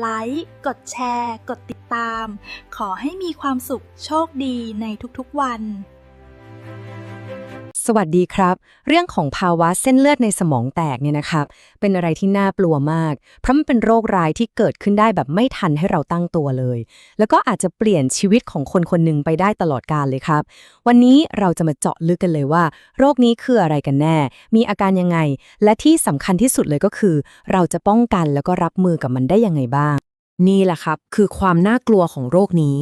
ไลค์ กดแชร์ กดติดตาม ขอให้มีความสุขโชคดีในทุกๆวัน วัสดีครับ เรื่องของภาวะเส้นเลือดในสมองแตกเนี่ยนะครับ เป็นอะไรที่น่ากลัวมาก เพราะมันเป็นโรคร้ายที่เกิดขึ้นได้แบบไม่ทันให้เราตั้งตัวเลย แล้วก็อาจจะเปลี่ยนชีวิตของคนคนหนึ่งไปได้ตลอดกาลเลยครับ วันนี้เราจะมาเจาะลึกกันเลยว่า โรคนี้คืออะไรกันแน่ มีอาการยังไง และที่สำคัญที่สุดเลยก็คือ เราจะป้องกันแล้วก็รับมือกับมันได้ยังไงบ้าง นี่แหละครับ คือความน่ากลัวของโรคนี้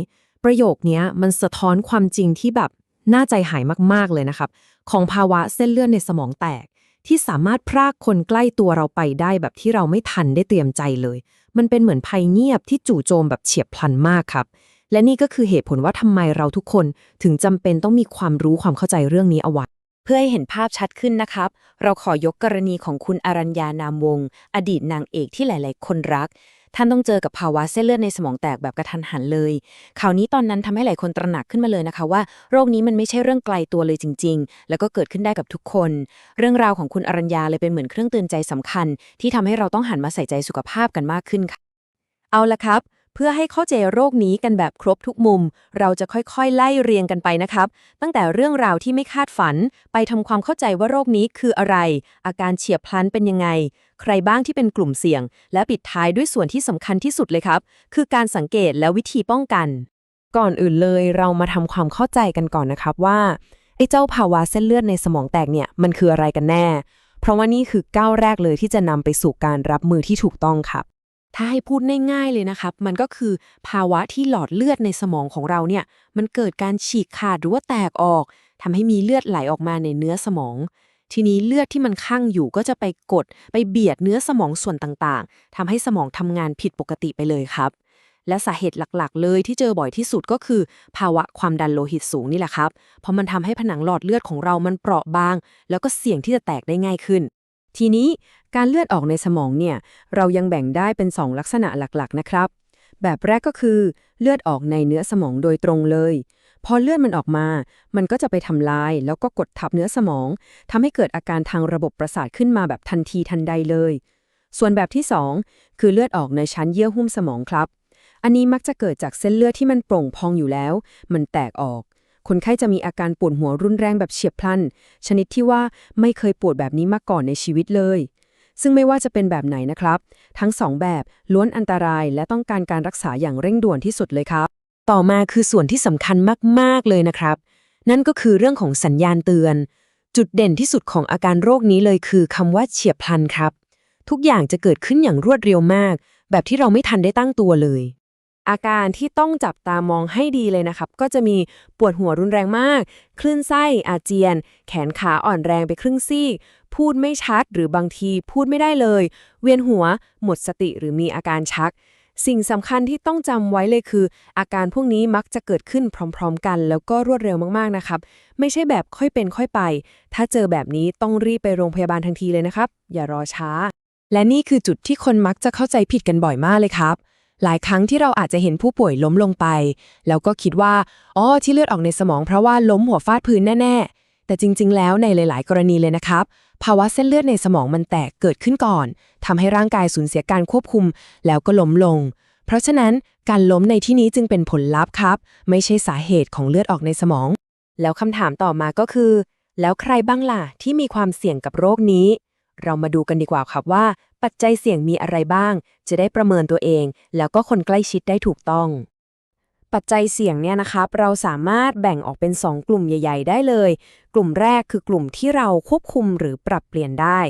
ประโยคนี้มันสะท้อนความจริงที่แบบ น่าใจหายมากๆเลยนะครับ ของภาวะเส้นเลือดในสมองแตก ที่สามารถพรากคนใกล้ตัวเราไปได้แบบที่เราไม่ทันได้เตรียมใจเลย มันเป็นเหมือนภัยเงียบที่จู่โจมแบบเฉียบพลันมากครับ และนี่ก็คือเหตุผลว่าทำไมเราทุกคนถึงจำเป็นต้องมีความรู้ความเข้าใจเรื่องนี้เอาไว้เพื่อให้เห็นภาพชัดขึ้นนะครับ เราขอยกกรณีของคุณอรัญญานามวงศ์อดีตนางเอกที่หลาย ๆ คนรัก ท่านต้องเจอกับภาวะเส้นเลือดในสมองแตกแบบกระทันหันเลย ข่าวนี้ตอนนั้นทำให้หลายคนตระหนักขึ้นมาเลยนะคะว่าโรคนี้มันไม่ใช่เรื่องไกลตัวเลยจริง ๆ แล้วก็เกิดขึ้นได้กับทุกคน เรื่องราวของคุณอรัญญาเลยเป็นเหมือนเครื่องเตือนใจสำคัญ ที่ทำให้เราต้องหันมาใส่ใจสุขภาพกันมากขึ้นค่ะ เอาละครับเพื่อให้เข้าใจโรคนี้กันแบบครบทุกมุม เราจะค่อยๆ ไล่เรียงกันไปนะครับ ตั้งแต่เรื่องราวที่ไม่คาดฝัน ไปทำความเข้าใจว่าโรคนี้คืออะไร อาการเฉียบพลันเป็นยังไง ใครบ้างที่เป็นกลุ่มเสี่ยง และปิดท้ายด้วยส่วนที่สำคัญที่สุดเลยครับ คือการสังเกตและวิธีป้องกัน ก่อนอื่นเลยเรามาทำความเข้าใจกันก่อนนะครับว่าไอ้เจ้าภาวะเส้นเลือดในสมองแตกเนี่ยมันคืออะไรกันแน่ เพราะว่านี่คือก้าวแรกเลยที่จะนำไปสู่การรับมือที่ถูกต้องครับถ้าให้พูดง่ายๆเลยนะครับ มันก็คือภาวะที่หลอดเลือดในสมองของเราเนี่ย มันเกิดการฉีกขาดหรือว่าแตกออกทำให้มีเลือดไหลออกมาในเนื้อสมอง ทีนี้เลือดที่มันคั่งอยู่ก็จะไปกด ไปเบียดเนื้อสมองส่วนต่างๆทำให้สมองทำงานผิดปกติไปเลยครับ และสาเหตุหลักๆ เลยที่เจอบ่อยที่สุดก็คือ ภาวะความดันโลหิตสูงนี่แหละครับ เพราะมันทำให้ผนังหลอดเลือดของเรามันเปราะบาง แล้วก็เสี่ยงที่จะแตกได้ง่ายขึ้น ทีนี้การเลือดออกในสมองเนี่ย เรายังแบ่งได้เป็น 2 ลักษณะหลักๆ นะครับ แบบแรกก็คือ เลือดออกในเนื้อสมองโดยตรงเลย พอเลือดมันออกมา มันก็จะไปทำลาย แล้วก็กดทับเนื้อสมองทำให้เกิดอาการทางระบบประสาทขึ้นมาแบบทันทีทันใดเลย ส่วนแบบที่ 2 คือเลือดออกในชั้นเยื่อหุ้มสมองครับ อันนี้มักจะเกิดจากเส้นเลือดที่มันโปร่งพองอยู่แล้ว มันแตกออก คนไข้จะมีอาการปวดหัวรุนแรงแบบเฉียบพลัน ชนิดที่ว่าไม่เคยปวดแบบนี้มาก่อนในชีวิตเลยซึ่งไม่ว่าจะเป็นแบบไหนนะครับ ทั้งสองแบบล้วนอันตรายและต้องการการรักษาอย่างเร่งด่วนที่สุดเลยครับ ต่อมาคือส่วนที่สำคัญมากๆเลยนะครับ นั่นก็คือเรื่องของสัญญาณเตือน จุดเด่นที่สุดของอาการโรคนี้เลยคือคำว่าเฉียบพลันครับ ทุกอย่างจะเกิดขึ้นอย่างรวดเร็วมาก แบบที่เราไม่ทันได้ตั้งตัวเลย อาการที่ต้องจับตามองให้ดีเลยนะครับ ก็จะมีปวดหัวรุนแรงมาก คลื่นไส้อาเจียน แขนขาอ่อนแรงไปครึ่งซีกพูดไม่ชัดหรือบางทีพูดไม่ได้เลย เวียนหัว หมดสติหรือมีอาการชัก สิ่งสำคัญที่ต้องจำไว้เลยคือ อาการพวกนี้มักจะเกิดขึ้นพร้อม ๆ กัน แล้วก็รวดเร็วมากๆนะครับ ไม่ใช่แบบค่อยเป็นค่อยไป ถ้าเจอแบบนี้ต้องรีบไปโรงพยาบาลทันทีเลยนะครับ อย่ารอช้า และนี่คือจุดที่คนมักจะเข้าใจผิดกันบ่อยมากเลยครับ หลายครั้งที่เราอาจจะเห็นผู้ป่วยล้มลงไป แล้วก็คิดว่าอ๋อที่เลือดออกในสมองเพราะว่าล้มหัวฟาดพื้นแน่ๆ แต่จริง ๆ แล้วในหลาย ๆ กรณีเลยนะครับ ภาวะเส้นเลือดในสมองมันแตกเกิดขึ้นก่อนทำให้ร่างกายสูญเสียการควบคุม แล้วก็ล้มลง เพราะฉะนั้นการล้มในที่นี้จึงเป็นผลลัพธ์ครับ ไม่ใช่สาเหตุของเลือดออกในสมอง แล้วคำถามต่อมาก็คือ แล้วใครบ้างล่ะที่มีความเสี่ยงกับโรคนี้ เรามาดูกันดีกว่าครับว่า ปัจจัยเสี่ยงมีอะไรบ้าง จะได้ประเมินตัวเอง แล้วก็คนใกล้ชิดได้ถูกต้อง ปัจจัยเสี่ยงเนี่ยนะครับเราสามารถแบ่งออกเป็น 2 กลุ่มใหญ่ ๆ ได้เลย กลุ่มแรกคือกลุ่มที่เราควบคุมหรือปรับเปลี่ยนได้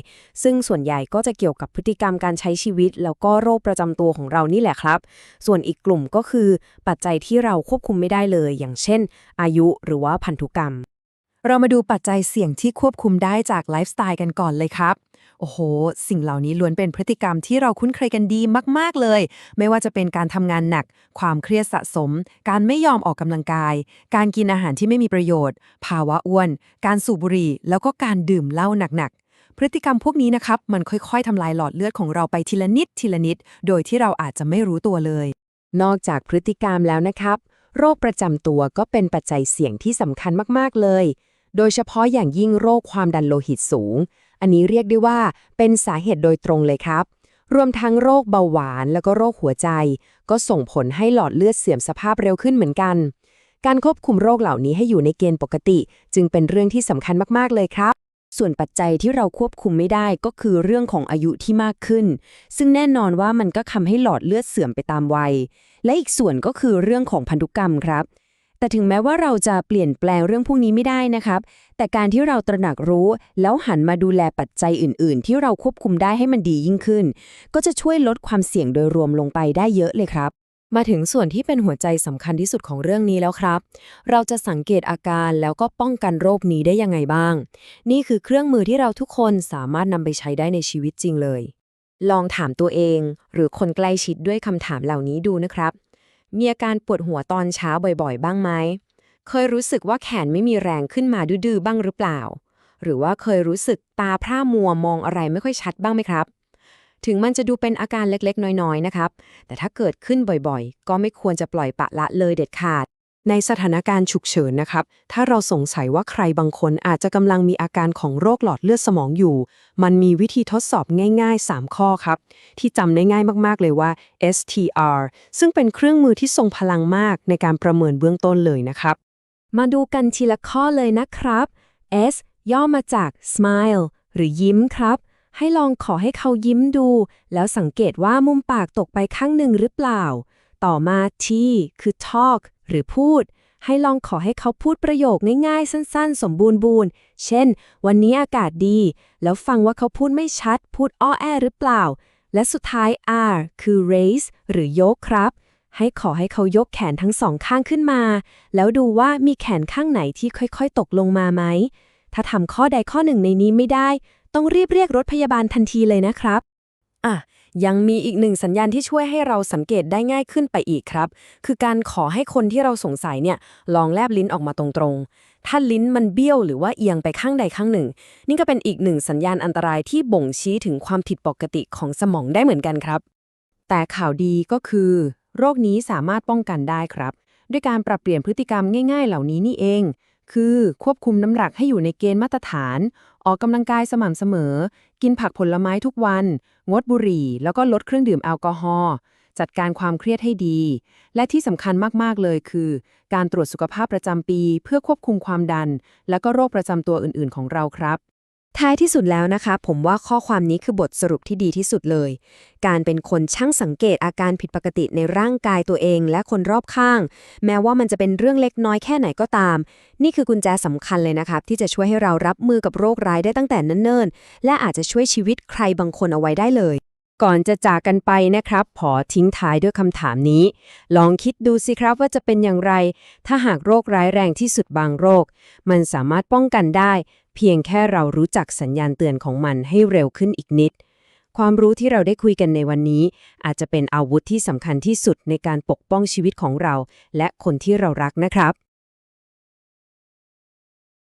ซึ่งส่วนใหญ่ก็จะเกี่ยวกับพฤติกรรมการใช้ชีวิต แล้วก็โรคประจำตัวของเรานี่แหละครับ ส่วนอีกกลุ่มก็คือ ปัจจัยที่เราควบคุมไม่ได้เลย อย่างเช่น อายุหรือว่าพันธุกรรม เรามาดูปัจจัยเสี่ยงที่ควบคุมได้จากไลฟ์สไตล์กันก่อนเลยครับ โอ้โห สิ่งเหล่านี้ล้วนเป็นพฤติกรรมที่เราคุ้นเคยกันดีมาก ๆ เลย ไม่ว่าจะเป็นการทำงานหนัก ความเครียดสะสม การไม่ยอมออกกำลังกาย การกินอาหารที่ไม่มีประโยชน์ ภาวะอ้วน การสูบบุหรี่ แล้วก็การดื่มเหล้าหนัก ๆพฤติกรรมพวกนี้นะครับ มันค่อยๆ ทำลายหลอดเลือดของเราไปทีละนิดทีละนิด โดยที่เราอาจจะไม่รู้ตัวเลย นอกจากพฤติกรรมแล้วนะครับ โรคประจำตัวก็เป็นปัจจัยเสี่ยงที่สำคัญมากๆเลย โดยเฉพาะอย่างยิ่งโรคความดันโลหิตสูง อันนี้เรียกได้ว่าเป็นสาเหตุโดยตรงเลยครับ รวมทั้งโรคเบาหวานแล้วก็โรคหัวใจ ก็ส่งผลให้หลอดเลือดเสื่อมสภาพเร็วขึ้นเหมือนกัน การควบคุมโรคเหล่านี้ให้อยู่ในเกณฑ์ปกติ จึงเป็นเรื่องที่สำคัญมากๆเลยครับส่วนปัจจัยที่เราควบคุมไม่ได้ก็คือเรื่องของอายุที่มากขึ้น ซึ่งแน่นอนว่ามันก็ทำให้หลอดเลือดเสื่อมไปตามวัย และอีกส่วนก็คือเรื่องของพันธุกรรมครับ แต่ถึงแม้ว่าเราจะเปลี่ยนแปลงเรื่องพวกนี้ไม่ได้นะครับ แต่การที่เราตระหนักรู้ แล้วหันมาดูแลปัจจัยอื่น ๆ ที่เราควบคุมได้ให้มันดียิ่งขึ้น ก็จะช่วยลดความเสี่ยงโดยรวมลงไปได้เยอะเลยครับ มาถึงส่วนที่เป็นหัวใจสำคัญที่สุดของเรื่องนี้แล้วครับ เราจะสังเกตอาการแล้วก็ป้องกันโรคนี้ได้ยังไงบ้าง นี่คือเครื่องมือที่เราทุกคนสามารถนำไปใช้ได้ในชีวิตจริงเลย ลองถามตัวเอง หรือคนใกล้ชิดด้วยคำถามเหล่านี้ดูนะครับ มีอาการปวดหัวตอนเช้าบ่อยๆ บ้างไหม เคยรู้สึกว่าแขนไม่มีแรงขึ้นมาดื้อๆ บ้างหรือเปล่า หรือว่าเคยรู้สึกตาพร่ามัวมองอะไรไม่ค่อยชัดบ้างไหมครับ ถึงมันจะดูเป็นอาการเล็กๆ น้อยๆ นะครับ แต่ถ้าเกิดขึ้นบ่อยๆ ก็ไม่ควรจะปล่อยปละละเลยเด็ดขาด ในสถานการณ์ฉุกเฉินนะครับ ถ้าเราสงสัยว่าใครบางคนอาจจะกำลังมีอาการของโรคหลอดเลือดสมองอยู่ มันมีวิธีทดสอบง่าย ๆ 3 ข้อครับ ที่จำได้ง่ายมากๆเลยว่า STR ซึ่งเป็นเครื่องมือที่ทรงพลังมากในการประเมินเบื้องต้นเลยนะครับ มาดูกันทีละข้อเลยนะครับ S ย่อมาจาก smile หรือยิ้มครับ ให้ลองขอให้เขายิ้มดู แล้วสังเกตว่ามุมปากตกไปข้างหนึ่งหรือเปล่า ต่อมา T คือ talk หรือพูด ให้ลองขอให้เขาพูดประโยคง่ายๆ สั้นๆ สมบูรณ์บูนเช่น วันนี้อากาศดี แล้วฟังว่าเขาพูดไม่ชัด พูดอ้อแอหรือเปล่า และสุดท้าย R คือ raise หรือยกครับ ให้ขอให้เขายกแขนทั้งสองข้างขึ้นมา แล้วดูว่ามีแขนข้างไหนที่ค่อยๆ ตกลงมาไหม ถ้าทำข้อใดข้อหนึ่งในนี้ไม่ได้ ต้องรีบเรียกรถพยาบาลทันทีเลยนะครับ อะ ยังมีอีกหนึ่งสัญญาณที่ช่วยให้เราสังเกตได้ง่ายขึ้นไปอีกครับ คือการขอให้คนที่เราสงสัยเนี่ยลองแลบลิ้นออกมาตรงๆ ถ้าลิ้นมันเบี้ยวหรือว่าเอียงไปข้างใดข้างหนึ่ง นี่ก็เป็นอีกหนึ่งสัญญาณอันตรายที่บ่งชี้ถึงความผิดปกติของสมองได้เหมือนกันครับ แต่ข่าวดีก็คือ โรคนี้สามารถป้องกันได้ครับ ด้วยการปรับเปลี่ยนพฤติกรรมง่าย ๆ เหล่านี้นี่เอง คือควบคุมน้ำหนักให้อยู่ในเกณฑ์มาตรฐาน ออกกำลังกายสม่ำเสมอ กินผักผลไม้ทุกวัน งดบุหรี่ แล้วก็ลดเครื่องดื่มแอลกอฮอล์จัดการความเครียดให้ดี และที่สำคัญมาก ๆ เลยคือ การตรวจสุขภาพประจำปี เพื่อควบคุมความดัน และก็โรคประจำตัวอื่น ๆ ของเราครับ ท้ายที่สุดแล้วนะคะ ผมว่าข้อความนี้คือบทสรุปที่ดีที่สุดเลย การเป็นคนช่างสังเกตอาการผิดปกติในร่างกายตัวเองและคนรอบข้าง แม้ว่ามันจะเป็นเรื่องเล็กน้อยแค่ไหนก็ตาม นี่คือกุญแจสำคัญเลยนะครับ ที่จะช่วยให้เรารับมือกับโรคร้ายได้ตั้งแต่เนิ่นๆและอาจจะช่วยชีวิตใครบางคนเอาไว้ได้เลย ก่อนจะจากกันไปนะครับขอทิ้งท้ายด้วยคำถามนี้ ลองคิดดูสิครับว่าจะเป็นอย่างไร ถ้าหากโรคร้ายแรงที่สุดบางโรค มันสามารถป้องกันได้ เพียงแค่เรารู้จักสัญญาณเตือนของมันให้เร็วขึ้นอีกนิด ความรู้ที่เราได้คุยกันในวันนี้ อาจจะเป็นอาวุธที่สำคัญที่สุดในการปกป้องชีวิตของเรา และคนที่เรารักนะครับ